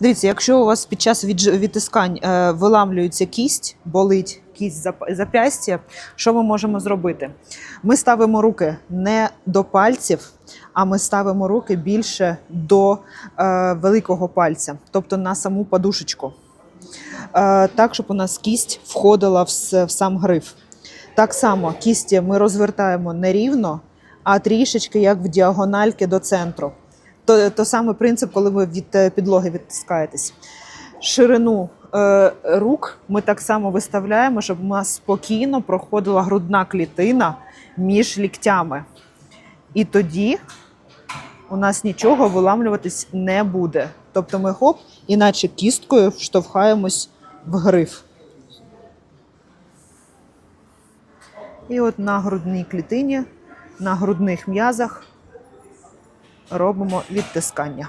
Дивіться, якщо у вас під час відтискань е, виламлюється кість, болить кість зап'ястя, що ми можемо зробити? Ми ставимо руки не до пальців, а ми ставимо руки більше до е, великого пальця, тобто на саму подушечку. Е, так, щоб у нас кість входила в, сам гриф. Так само кісті ми розвертаємо не рівно, а трішечки як в діагональки до центру. То, то саме принцип, коли ви від е, підлоги відтискаєтесь. Ширину е, рук ми так само виставляємо, щоб у нас спокійно проходила грудна клітина між ліктями. І тоді у нас нічого виламлюватись не буде. Тобто ми хоп, іначе кісткою вштовхаємось в гриф. І от на грудній клітині, на грудних м'язах робимо відтискання.